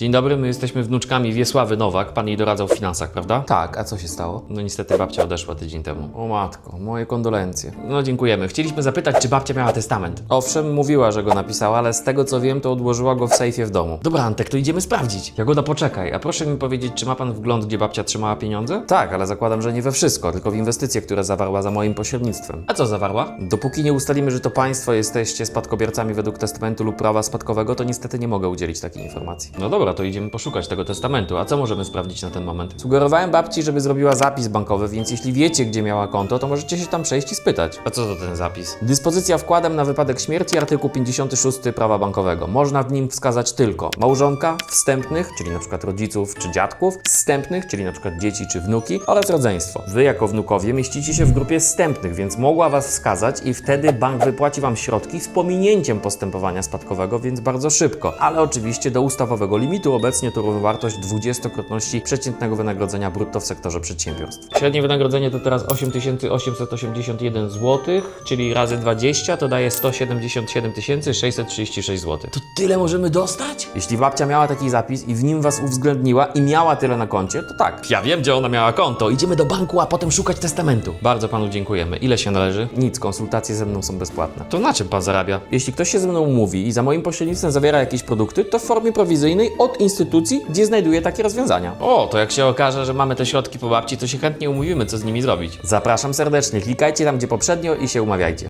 Dzień dobry, my jesteśmy wnuczkami Wiesławy Nowak. Pan jej doradzał w finansach, prawda? Tak, a co się stało? No niestety babcia odeszła tydzień temu. O matko, moje kondolencje. No dziękujemy. Chcieliśmy zapytać, czy babcia miała testament. Owszem, mówiła, że go napisała, ale z tego co wiem, to odłożyła go w sejfie w domu. Dobra, Antek, to idziemy sprawdzić. Jagoda, poczekaj, a proszę mi powiedzieć, czy ma pan wgląd, gdzie babcia trzymała pieniądze? Tak, ale zakładam, że nie we wszystko, tylko w inwestycje, które zawarła za moim pośrednictwem. A co zawarła? Dopóki nie ustalimy, że to państwo jesteście spadkobiercami według testamentu lub prawa spadkowego, to niestety nie mogę udzielić takiej informacji. No dobra, to idziemy poszukać tego testamentu. A co możemy sprawdzić na ten moment? Sugerowałem babci, żeby zrobiła zapis bankowy, więc jeśli wiecie, gdzie miała konto, to możecie się tam przejść i spytać. A co to ten zapis? Dyspozycja wkładem na wypadek śmierci, artykuł 56 prawa bankowego. Można w nim wskazać tylko małżonka, wstępnych, czyli przykład rodziców czy dziadków, wstępnych, czyli przykład dzieci czy wnuki oraz rodzeństwo. Wy jako wnukowie mieścicie się w grupie wstępnych, więc mogła was wskazać i wtedy bank wypłaci wam środki z pominięciem postępowania spadkowego, więc bardzo szybko. Ale oczywiście do ustawowego limitu obecnie to równowartość 20-krotności przeciętnego wynagrodzenia brutto w sektorze przedsiębiorstw. Średnie wynagrodzenie to teraz 8881 zł, czyli razy 20 to daje 177 636 zł. To tyle możemy dostać? Jeśli babcia miała taki zapis i w nim was uwzględniła i miała tyle na koncie, to tak. Ja wiem, gdzie ona miała konto. Idziemy do banku, a potem szukać testamentu. Bardzo panu dziękujemy. Ile się należy? Nic, konsultacje ze mną są bezpłatne. To na czym pan zarabia? Jeśli ktoś się ze mną umówi i za moim pośrednictwem zawiera jakieś produkty, to w formie prowizyjnej od instytucji, gdzie znajduje takie rozwiązania. O, to jak się okaże, że mamy te środki po babci, to się chętnie umówimy, co z nimi zrobić. Zapraszam serdecznie, klikajcie tam, gdzie poprzednio i się umawiajcie.